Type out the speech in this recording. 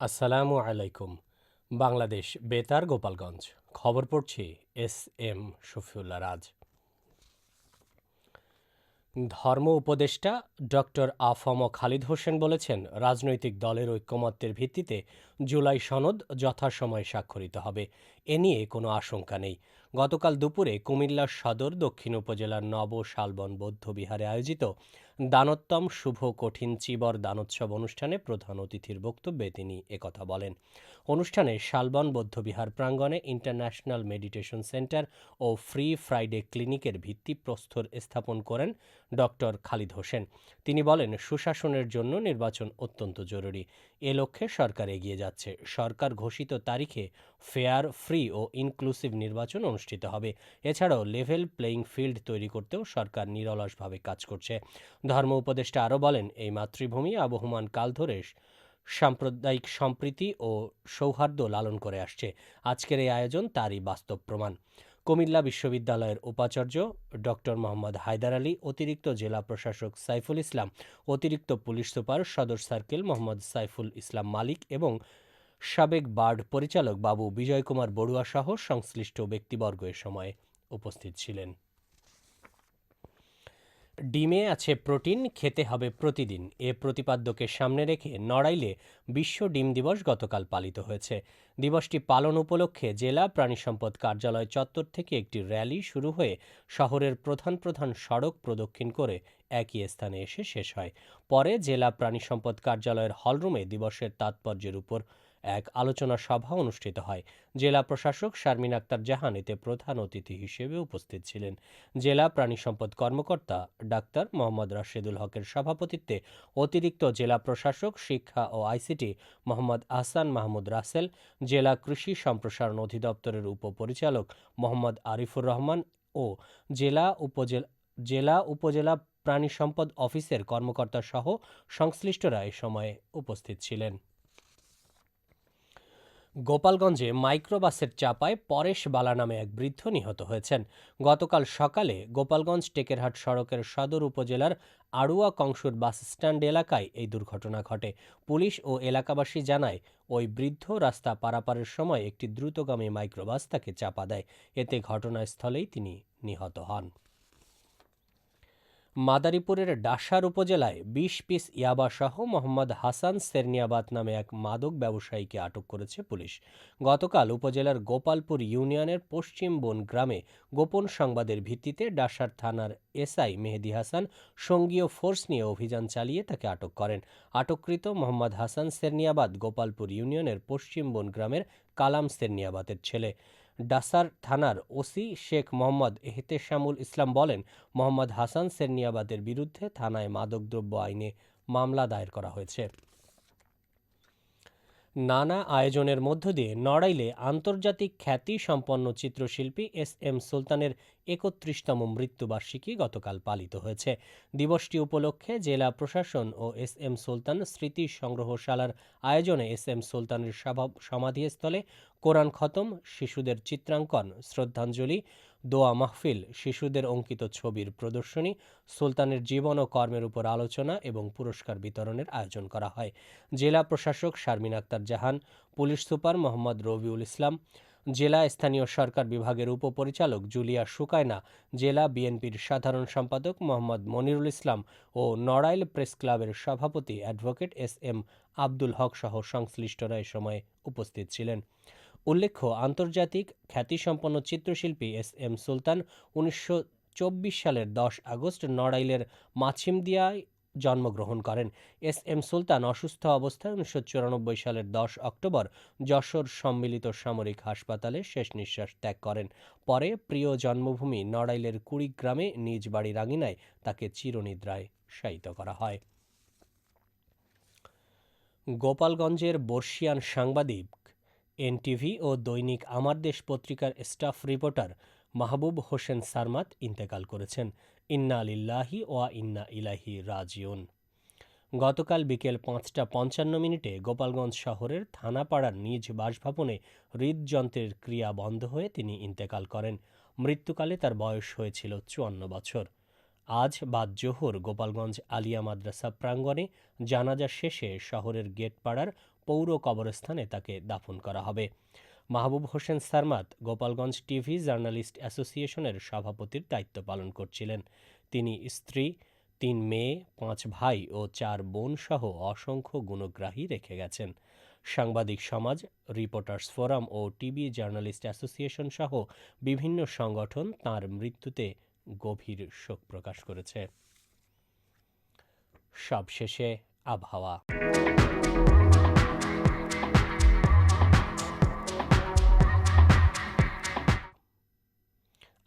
আসসালামু আলাইকুম, বাংলাদেশ বেতার, গোপালগঞ্জ। খবর পড়ছি এস এম শফিউল্লা রাজ। ধর্ম উপদেষ্টা ডক্টর আফম খালিদ হোসেন বলেছেন, রাজনৈতিক দলের ঐক্যমত্যের ভিত্তিতে জুলাই সনদ যথাসময়ে স্বাক্ষরিত হবে। এ নিয়ে কোনো আশঙ্কা নেই। গতকাল দুপুরে কুমিল্লা সদর দক্ষিণ উপজেলার নব শালবন বৌদ্ধ বিহারে আয়োজিত দানোত্তম শুভ কঠিন চিবর দানোৎসব অনুষ্ঠানে প্রধান অতিথির বক্তব্যে তিনি একথা বলেন। অনুষ্ঠানে শালবন বৌদ্ধবিহার প্রাঙ্গণে ইন্টারন্যাশনাল মেডিটেশন সেন্টার ও ফ্রি ফ্রাইডে ক্লিনিকের ভিত্তিপ্রস্তর স্থাপন করেন ডক্টর খালিদ হোসেন। তিনি বলেন, সুশাসনের জন্য নির্বাচন অত্যন্ত জরুরি। এ লক্ষ্যে সরকার এগিয়ে যাচ্ছে। সরকার ঘোষিত তারিখে ফেয়ার, ফ্রি ও ইনক্লুসিভ নির্বাচন অনুষ্ঠিত হবে। এছাড়াও লেভেল প্লেয়িং ফিল্ড তৈরি করতেও সরকার নিরলসভাবে কাজ করছে। ধর্ম উপদেষ্টা আরও বলেন, এই মাতৃভূমি আবহমান কাল ধরে সাম্প্রদায়িক সম্প্রীতি ও সৌহার্দ্য লালন করে আসছে। আজকের এই আয়োজন তারই বাস্তব প্রমাণ। কুমিল্লা বিশ্ববিদ্যালয়ের উপাচার্য ডক্টর মোহাম্মদ হায়দার আলী, অতিরিক্ত জেলা প্রশাসক সাইফুল ইসলাম, অতিরিক্ত পুলিশ সুপার সদর সার্কেল মোহাম্মদ সাইফুল ইসলাম মালিক এবং সাবেক বার্ড পরিচালক বাবু বিজয় কুমার বড়ুয়া সহ সংশ্লিষ্ট ব্যক্তিবর্গ এ সময় উপস্থিত ছিলেন। ডিমে আছে প্রোটিন, খেতে হবে প্রতিদিন। এ প্রতিপাদ্যকে সামনে রেখে নড়াইলে বিশ্ব ডিম দিবস গতকাল পালিত হয়েছে। দিবসটি পালন উপলক্ষে জেলা প্রাণী সম্পদ কার্যালয় চত্বর থেকে একটি র্যালি শুরু হয়ে শহরের প্রধান প্রধান সড়ক প্রদক্ষিণ করে একই স্থানে এসে শেষ হয়। পরে জেলা প্রাণী সম্পদ কার্যালয়ের হলরুমে দিবসের তাৎপর্যের উপর এক আলোচনা সভা অনুষ্ঠিত হয়। জেলা প্রশাসক শারমিন আক্তার জাহান এতে প্রধান অতিথি হিসেবে উপস্থিত ছিলেন। জেলা প্রাণী সম্পদ কর্মকর্তা ডাক্তার মোহাম্মদ রাশেদুল হকের সভাপতিত্বে অতিরিক্ত জেলা প্রশাসক, শিক্ষা ও আইসিটি মোহাম্মদ আহসান মাহমুদ রাসেল, জেলা কৃষি সম্প্রসারণ অধিদপ্তরের উপপরিচালক মোহাম্মদ আরিফুর রহমান ও জেলা উপজেলা জেলা উপজেলা প্রাণী সম্পদ অফিসের কর্মকর্তা সহ সংশ্লিষ্টরা এ সময় উপস্থিত ছিলেন। গোপালগঞ্জে মাইক্রোবাসের চাপায় পরেশ বালা নামে এক বৃদ্ধ নিহত হয়েছেন। গতকাল সকালে গোপালগঞ্জ টেকেরহাট সড়কের সদর উপজেলার আড়ুয়া কংসুর বাস স্ট্যান্ড এলাকায় এই দুর্ঘটনা ঘটে। পুলিশ ও এলাকাবাসী জানায়, ওই বৃদ্ধ রাস্তা পারাপারের সময় একটি দ্রুতগামী মাইক্রোবাস তাকে চাপা দেয়। এতে ঘটনাস্থলেই তিনি নিহত হন। মাদারীপুরের ডাসার উপজেলায় বিশ পিস ইয়াবাসহ মোহাম্মদ হাসান সেরনিয়াবাদ নামে এক মাদক ব্যবসায়ীকে আটক করেছে পুলিশ। গতকাল উপজেলার গোপালপুর ইউনিয়নের পশ্চিম বন গ্রামে গোপন সংবাদের ভিত্তিতে ডাসার থানার এসআই মেহেদি হাসান সঙ্গীয় ফোর্স নিয়ে অভিযান চালিয়ে তাকে আটক করেন। আটককৃত মোহাম্মদ হাসান সেরনিয়াবাদ গোপালপুর ইউনিয়নের পশ্চিম বন গ্রামের কালাম সেরনিয়াবাদের ছেলে। ডাসার থানার ওসি শেখ মোহাম্মদ এহতেশামুল ইসলাম বলেন, মোহাম্মদ হাসান সেরনিয়াবাদের বিরুদ্ধে থানায় মাদকদ্রব্য আইনে মামলা দায়ের করা হয়েছে। নানা আয়োজনের মধ্য দিয়ে নড়াইলে আন্তর্জাতিক খ্যাতি সম্পন্ন চিত্রশিল্পী এস এম সুলতানের একত্রিশতম মৃত্যুবার্ষিকী গতকাল পালিত হয়েছে। দিবসটি উপলক্ষে জেলা প্রশাসন ও এস এম সুলতান স্মৃতি সংগ্রহশালার আয়োজনে এস এম সুলতানের সমাধিস্থলে কোরআন খতম, শিশুদের চিত্রাঙ্কন, শ্রদ্ধাঞ্জলি দোয়া মাহফিল, শিশুদের অঙ্কিত ছবির প্রদর্শনী, সুলতানের জীবন ও কর্মের উপর আলোচনা এবং পুরস্কার বিতরণের আয়োজন করা হয়। জেলা প্রশাসক শারমিন আক্তার জাহান, পুলিশ সুপার মোহাম্মদ রবিউল ইসলাম, জেলা স্থানীয় সরকার বিভাগের উপপরিচালক জুলিয়া সুকায়না, জেলা বিএনপির সাধারণ সম্পাদক মোহাম্মদ মনিরুল ইসলাম ও নড়াইল প্রেস ক্লাবের সভাপতি advocate S M Abdul Haque সহ সংশ্লিষ্টরা এ সময় উপস্থিত ছিলেন। উল্লেখ্য, আন্তর্জাতিক খ্যাতিসম্পন্ন চিত্রশিল্পী এস এম সুলতান উনিশশো চব্বিশ সালের দশ আগস্ট নড়াইলের মাছিমদিয়ায় জন্মগ্রহণ করেন। এস এম সুলতান অসুস্থ অবস্থায় উনিশশো চুরানব্বই সালের দশ অক্টোবর যশোর সম্মিলিত সামরিক হাসপাতালে শেষ নিঃশ্বাস ত্যাগ করেন। পরে প্রিয় জন্মভূমি নড়াইলের কুড়িগ্রামে নিজ বাড়ি রাঙিনায় তাকে চিরনিদ্রায় শায়িত করা হয়। গোপালগঞ্জের বর্ষিয়ান সাংবাদিক এনটিভি ও দৈনিক আমার দেশ পত্রিকার স্টাফ রিপোর্টার মাহবুব হোসেন সারমাত ইন্তেকাল করেছেন। ইন্না আলিল্লাহি ওয়া ইন্না ইলাহি রাজিউন। গতকাল বিকেল পাঁচটা পঞ্চান্ন মিনিটে গোপালগঞ্জ শহরের থানাপাড়ার নিজ বাসভবনে হৃদযন্ত্রের ক্রিয়া বন্ধ হয়ে তিনি ইন্তেকাল করেন। মৃত্যুকালে তার বয়স হয়েছিল চুয়ান্ন বছর। আজ বাদ জোহর গোপালগঞ্জ আলিয়া মাদ্রাসা প্রাঙ্গণে জানাজা শেষে শহরের গেটপাড়ার পৌর কবরস্থানে তাকে দাফন করা হবে। মাহবুব হোসেন সারমাত গোপালগঞ্জ টিভি জার্নালিস্ট অ্যাসোসিয়েশনের সভাপতির দায়িত্ব পালন করছিলেন। তিনি স্ত্রী, তিন মেয়ে, পাঁচ ভাই ও চার বোন সহ অসংখ্য গুণগ্রাহী রেখে গেছেন। সাংবাদিক সমাজ, রিপোর্টার্স ফোরাম ও টিভি জার্নালিস্ট অ্যাসোসিয়েশন সহ বিভিন্ন সংগঠন তার মৃত্যুতে গভীর শোক প্রকাশ করেছে। সবশেষে আবহাওয়া।